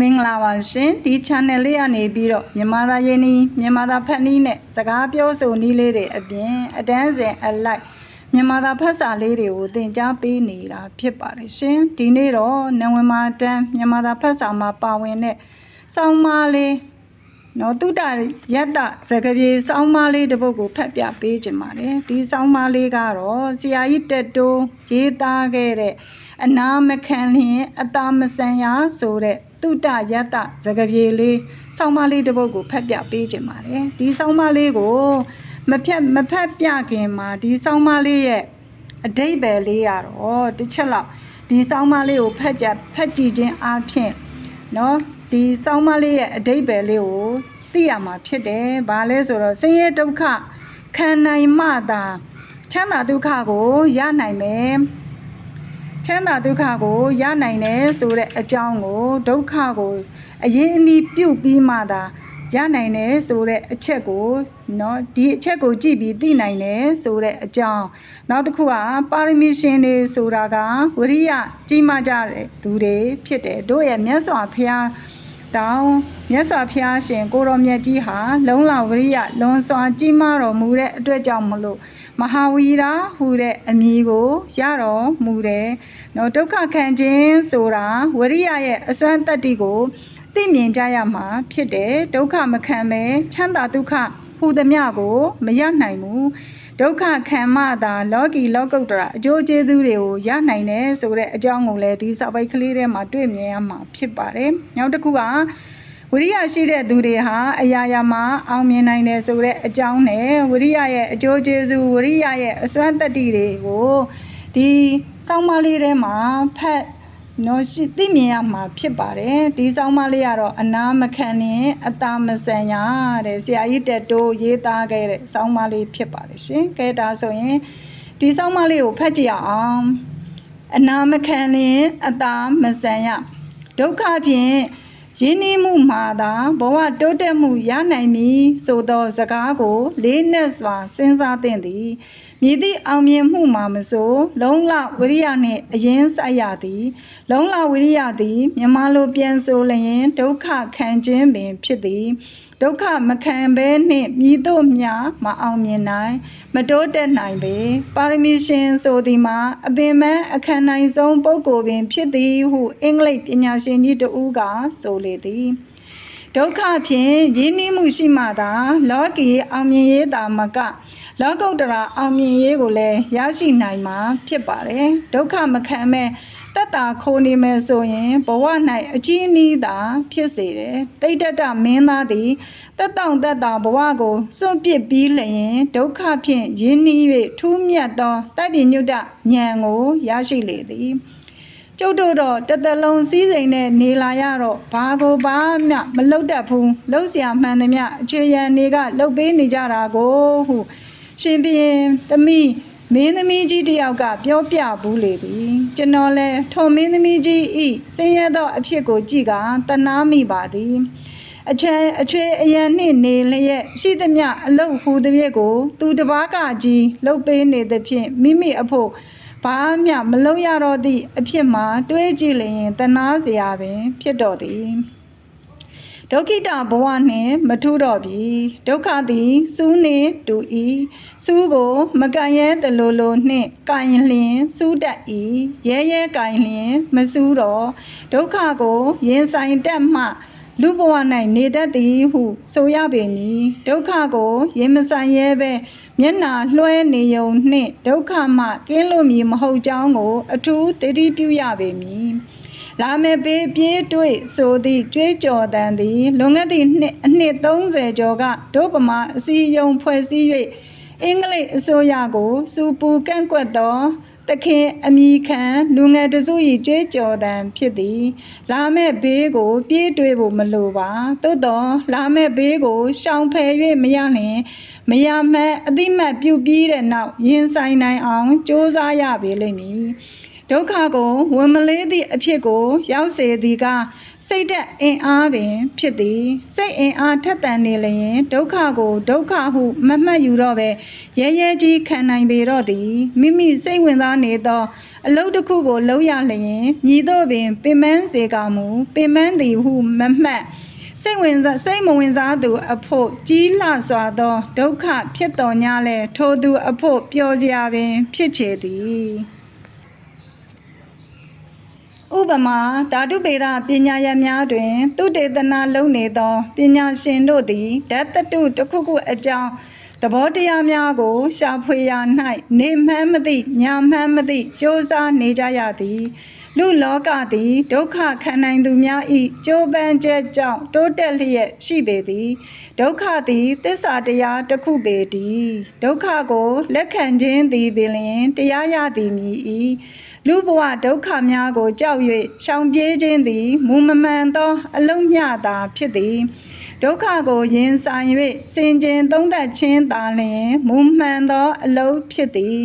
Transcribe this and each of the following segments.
မင်္ဂလာပါရှင်ဒီ channel လေးကနေပြီးတော့မြန်မာသားရင်းနှီးမြန်မာသားဖတ်နည်းနဲ့စကားပြောဆိုနည်းလေးတွေအပြင်အတန်းစဉ်အလိုက်မြန်မာသားဖတ်စာလေးတွေကိုသင်ကြားပေးနေတာဖြစ်ပါတယ်ရှင်ဒီနေ့တော့နဝင်မာတန်းမြန်မာသားဖတ်စာမှာပါဝင်တဲ့စောင်းမလေးနော်တုတ္တယတ္တစကပြေစောင်းမလေးတစ်ပုဒ်ကိုဖတ်ပြပေးခြင်းပါတယ်ဒီစောင်းမလေးကတော့ဆရာကြီးတက်တိုးရေးသားခဲ့တဲ့အနာမခံလျင်အတာမဆန်ရာဆိုတဲ့ တုတ္တယတ္တစကပြေလေးစောင်းမလေးတစ်ပုဒ်ကိုဖတ်ပြပေးခြင်းပါတယ်ဒီစောင်းမလေးကိုမဖြတ်မဖတ်ပြခင်မှာဒီစောင်းမလေးရဲ့အတိတ်ပဲလေးရတော့တစ်ချက်လောက်ဒီစောင်းမလေးကိုဖတ်ကြဖတ်ကြည့်ခြင်းအပြင်နော်ဒီစောင်းမလေးရဲ့အတိတ်ပဲလေးကိုသိရမှာဖြစ်တယ်။ဘာလဲဆိုတော့ဆင်းရဲဒုက္ခခံနိုင်မှသာချမ်းသာဒုက္ခကိုရနိုင်မယ်။ ချမ်းသာဒုက္ခကိုရနိုင်တယ်ဆိုတဲ့အကြောင်းကိုဒုက္ခကိုအရင်အနည်းပြုတ်ပြီးမှသာရနိုင်တယ်ဆိုတဲ့အချက်ကိုเนาะဒီအချက်ကိုကြည့်ပြီးသိနိုင်တယ်ဆိုတဲ့အကြောင်းနောက်တစ်ခုကပါရမီရှင်တွေဆိုတာကဝရိယကြီးမားကြတဲ့သူတွေဖြစ်တယ်တို့ရဲ့မြတ်စွာဘုရား တောင်းမြတ်စွာဘုရားရှင်ကိုရောမြတ်ကြီးဟာလုံလဝရိယလွန်စွာကြီးမားတော်မူတဲ့အတွက်ကြောင့်မလို့မဟာဝီရာဟူတဲ့အမည်ကိုရတော်မူတယ်။နော်ဒုက္ခခံခြင်းဆိုတာဝရိယရဲ့အစွမ်းတတ္တိကိုသိမြင်ကြရမှာဖြစ်တယ်ဒုက္ခမခံပဲချမ်းသာဒုက္ခဟူသည်မြကိုမရနိုင်ဘူး ဒုက္ခခံမှသာလောကီလောကုတ္တရာအကျိုးကျေးဇူးတွေကိုရနိုင်တယ်ဆိုတဲ့အကြောင်းကိုလည်းဒီစာပိုက်ကလေးထဲမှာတွေ့မြင်ရမှာဖြစ်ပါတယ်နောက်တစ်ခုကဝိရိယရှိတဲ့သူတွေဟာအရာရာမှာအောင်မြင်နိုင်တယ်ဆိုတဲ့အကြောင်းနဲ့ဝိရိယရဲ့အကျိုးကျေးဇူးဝိရိယရဲ့အစွမ်းတတ္တိတွေကိုဒီစောင်းမလေးထဲမှာဖတ် နော်ရှိသိမြင်ရမှာဖြစ်ပါတယ်ဒီဆောင်မလေးကတော့အနာမခံနဲ့အတာမဆန်ရတဲ့ဆရာကြီးတက်တိုးရေးသားခဲ့တဲ့ဆောင်မလေးဖြစ်ပါတယ်ရှင်ကဲဒါဆိုရင်ဒီဆောင်မလေးကိုဖတ်ကြည့်အောင်အနာမခံနဲ့အတာမဆန်ရဒုက္ခဖြင့်ရင်းနှီးမှုမှာသာဘဝတိုးတက်မှုရနိုင်မည်ဆိုသောစကားကိုလေးနက်စွာစဉ်းစားသင့်သည် မြည်သည့်အောင်မြင်မှုမှာမဆိုလုံလဝိရိယနှင့်အရင်ဆိုင်ရသည်လုံလဝိရိယသည်မြန်မာလိုပြန်ဆိုလျင်ဒုက္ခခံခြင်းပင်ဖြစ်သည်ဒုက္ခမခံဘဲနှင့်မြည်တို့မြမအောင်မြင်နိုင် မတိုးတက်နိုင်ပေပါရမီရှင်ဆိုသည်မှာအပင်မအခမ်းနိုင်ဆုံးပုဂ္ဂိုလ်ပင်ဖြစ်သည်ဟုအင်္ဂလိပ်ပညာရှင်ကြီးတဦးကဆိုလေသည် ဒုက္ခဖြင့်ရင်းနှီးမှုရှိမှသာလောကီအောင်မြင်ရေးတာမက လောကုတ္တရာအောင်မြင်ရေးကိုလည်းရရှိနိုင်မှာဖြစ်ပါတယ်ဒုက္ခမခံမဲ့တက်တာခိုးနေမယ်ဆိုရင်ဘဝ၌အကြီးအနီးသာဖြစ်စေတယ်တိတ်တတမင်းသားသည်တက်တောင့်တက်တာဘဝကိုစွန့်ပစ်ပြီးလျင်ဒုက္ခဖြင့်ရင်းနှီး၍ထူးမြတ်သောတိုက်ပြညွတ်တဉာဏ်ကိုရရှိလေသည် ကျုပ်တို့တော့တသက်လုံးစည်းစိမ်နဲ့နေလာရတော့ဘာကိုဘာမှမလုပ်တတ်ဘူးလှုပ်ရှားမှန်သမျှအခြေရန်တွေကလှုပ်ပေးနေကြတာကိုဟုရှင်ဘုရင်သမီးမင်းသမီးကြီးတယောက်ကပြောပြဘူးလေသည်ကျွန်တော်လဲထိုမင်းသမီးကြီးဤဆင်းရဲသောအဖြစ်ကိုကြည်ကတနာမိပါသည်အချွဲအချွဲအရန်နှင့်နေလျက်ရှိသမျှအလုတ်ဟူသည်ကို သူတပားကကြီးလှုပ်ပေးနေသည်ဖြင့်မိမိအဖို့ ဘာမှမလုံးရတော့သည့်အဖြစ်မှာတွေးကြည့်လျင်တနာစရာပင်ဖြစ်တော်သည်ဒုက္ခိတဘဝနှင့်မထူးတော့ပြီဒုက္ခသည်စူးနှင့်တူ၏စူးကို မကန်ရဲတလိုလိုနှင့်ကင်လျင်စူးတတ်၏ရဲရဲကင်လျင် မစူးတော့ဒုက္ခကို ရင်ဆိုင်တတ်မှ လူဘဝ၌နေတတ်သည်ဟုဆိုရပေမည်ဒုက္ခကိုရင်မဆိုင်ရဲပဲမျက်နာလွှဲနေုံနှင့်ဒုက္ခမှကင်းလွတ်မည်မဟုတ်ကြောင်းကို အထူးတတိပြုရပေမည်လာမယ်ပေးပြေးတွေ့ဆိုသည့်ကြွေးကြော်တန်သည်လွန်ခဲ့သည့်နှစ်အနှစ်30ကျော်ကဒုပမာအစည်းအရုံဖွဲ့စည်း၍ အင်္ဂလိပ်အစိုးရကိုစူပူကန့်ကွက်သောတခင်အမိခံလူငယ်တစု၏ကြွေးကြော်တန်ဖြစ်သည်လာမဲ့ဘေးကို ပြေးတွေ့ဖို့မလိုပါသို့တော့လာမဲ့ဘေးကိုရှောင်ဖယ်၍မရလျင်မရမအတိမတ်ပြုပြီးတဲ့နောက်ရင်ဆိုင်နိုင်အောင်စ조사ရပေလိမ့်မည် ဒုက္ခကိုဝင်မလေးသည့်အဖြစ်ကို ရောက်စေသည်ကစိတ်ဓာတ်အင်အားပင် ဖြစ်သည်စိတ်အင်အားထက်သန်နေလျင်ဒုက္ခကိုဒုက္ခဟုမမှတ်ယူတော့ပဲရဲရဲကြီးခံနိုင်ပေတော့သည်မိမိစိတ်ဝင်စားနေသော အလုပ်တစ်ခုကိုလုပ်ရလျင်မြည်တော့ပင်ပင်မစေကမူပင်မသည်ဟုမမှတ်စိတ်ဝင်စားစိတ်မဝင်စားသူအဖို့ကြီးလှစွာသောဒုက္ခဖြစ်တော်냐လဲထိုသူအဖို့ပျော်စရာပင် ဖြစ်ချေသည် ဥပမာဓာတုပေရပညာရများတွင် သူတေသနာလုံးနေသောပညာရှင်တို့သည်ဓာတ်တတုတစ်ခုခုအကြောင်းသဘောတရားများကို ရှာဖွေရာ၌နေမှန်းမသိညာမှန်းမသိစ조사နေကြရသည်လူလောကသည်ဒုက္ခခံနိုင်သူများဤကြိုးပမ်းချက်ကြောင့်တိုးတက်လျက်ရှိပေသည်ဒုက္ခသည်သစ္စာတရားတစ်ခုပေတည်းဒုက္ခကိုလက်ခံခြင်းသည်ပင်လျင်တရားရသည်မည်ဤ လူဘဝဒုက္ခများကိုကြောက်၍ရှောင်ပြေးခြင်းသည်မူမမှန်သော အလုံးမြတာဖြစ်သည်ဒုက္ခကိုရင်ဆိုင်၍စင်ကြင်သုံးသက်ခြင်းသာလျှင်မူမှန်သော အလုံးဖြစ်သည်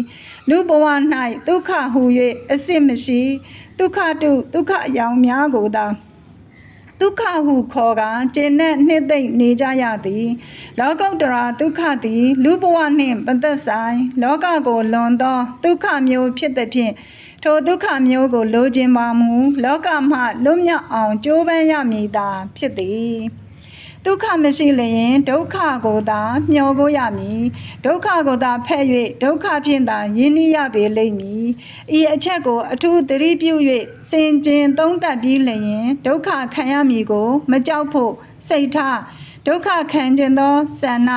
လူဘဝ၌ဒုက္ခဟူ၍အစစ်မရှိဒုက္ခတုဒုက္ခအယောင်များကိုသာဒုက္ခဟုခေါ်ကကျင့်နဲ့နှစ်သိမ့်နေကြရသည် လောကုတ္တရာဒုက္ခသည် လူဘဝနှင့်ပတ်သက်ဆိုင် လောကကိုလွန်သောဒုက္ခမျိုးဖြစ်သည်ဖြင့် ထိုဒုက္ခမျိုးကို လိုချင်ပါမူလောကမှလွတ်မြောက်အောင်ကြိုးပမ်းရမည်သာဖြစ်သည်ဒုက္ခမရှိလျင်ဒုက္ခကိုသာမျှော်ကိုရမည်ဒုက္ခကိုသာဖဲ့၍ဒုက္ခဖြင့်သာယဉ်နှိရပေလိမ့်မည်ဤအချက်ကိုအထူးသတိပြု၍စင်ကျင်သုံးသပ်ပြီးလျင်ဒုက္ခခံရမည်ကို မကြောက်ဖို့စိတ်ထားဒုက္ခခံခြင်းသောဆန္ဒ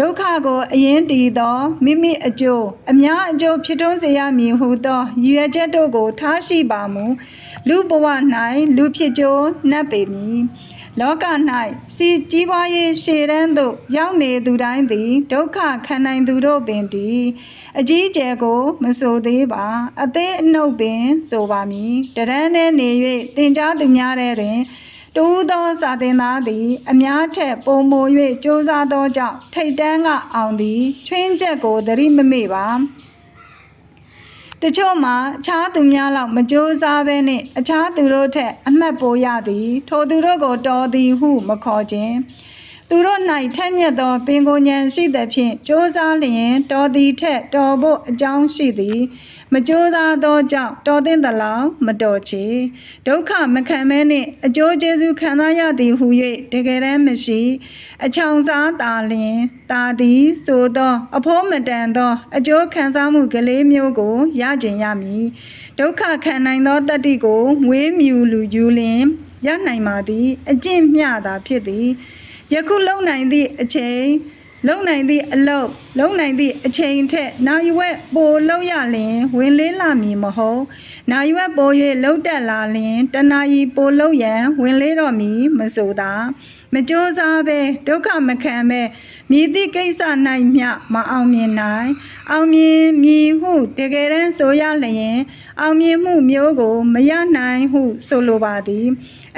ဒုက္ခကိုအရင်တည်သောမိမိအကျိုးအများအကျိုးဖြစ်ထွန်းစေရမည်ဟုသောရည်ရွယ်ချက်တို့ကိုထားရှိပါမူလူဘဝ၌လူဖြစ်ကြိုးနှပ်ပေမည်လောက၌စီကြီးပွားရေးရှေရန်သို့ရောက်နေသူတိုင်းသည်ဒုက္ခခံနိုင်သူတို့ပင်တည်အကြီးအကျယ်ကို မဆိုသေးပါ အသေးအနှုတ်ပင် ဆိုပါမည်တရန်းနဲ့နေ၍တင်ကြားသူများတဲ့တွင် တူသောစာသင်သားသည် အများထက်ပုံမို၍စ조사သောကြောင့်ထိတ်တန်းကအောင်သည်ချွင်းချက်ကိုသတိမမေ့ပါတချို့မှာအခြားသူများလောက်မကြိုးစားဘဲနှင့်အခြားသူတို့ထက်အမှတ်ပိုရသည် ထိုသူတို့ကိုတော်သည်ဟုမခေါ်ခြင်း သူတို့၌ထက်မြက်သောပင်ကိုဉဏ်ရှိသဖြင့်ကြိုးစားလျင်တော်သည်ထက်တော်ဖို့အကြောင်းရှိသည် မကြိုးစားသောကြောင့်တော်သင့်သလောက်မတော်ချေဒုက္ခမခံမဲနှင့်အကျိုးကျေးဇူးခံစားရသည်ဟု၍တကယ်တမ်းမရှိ အချောင်စားတာလျင်တာသည်ဆိုသော အဖိုးမတန်သော အကျိုးခံစားမှုကလေးမျိုးကိုရကျင်ရမည်ဒုက္ခခံနိုင်သောတတ္တိကိုမွေးမြူလူယူလျင်ရနိုင်ပါသည် အကျင့်မျှတာဖြစ်သည် ယခုလုံနိုင်သည့်အချိန်လုံနိုင်သည့်အလုပ်လုံနိုင်သည့်အချိန်ထက်နာယဝက်ပိုလုံရလျင်ဝင်လေးလာမည်မဟုတ်နာယဝက်ပို၍လုံတက်လာလျင်တနာယီပိုလုံရန်ဝင်လေးတော့မည်မဆိုသာမကြိုးစားပဲဒုက္ခမခံပဲမြည်သည့်ကိစ္စ၌မျှမအောင်မြင်နိုင် အောင်မြင်မည်ဟုတကယ်တမ်းဆိုရလျင် အောင်မြင်မှုမျိုးကိုမရနိုင်ဟုဆိုလိုပါသည်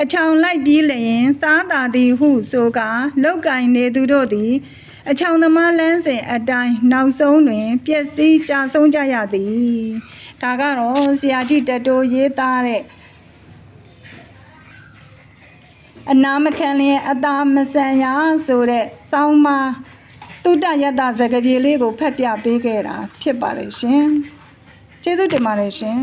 အချောင်လိုက်ပြီးလျင် စားတာသည်ဟုဆိုကာလောက်ကင်နေသူတို့သည်အချောင်သမားလန်းစဉ်အတိုင်းနောက်ဆုံးတွင်ပျက်စီးကြဆုံးကြရသည်ဒါကတော့ဆရာကြီးတတိုးရေးသားတဲ့ အနာမခံလျင်အသာမဆန်ရဆိုတဲ့စောင်းမတုတ္တယတ္တစကားပြေလေးကိုဖတ်ပြပေးခဲ့တာဖြစ်ပါတယ်ရှင်ကျေးဇူးတင်ပါတယ်ရှင်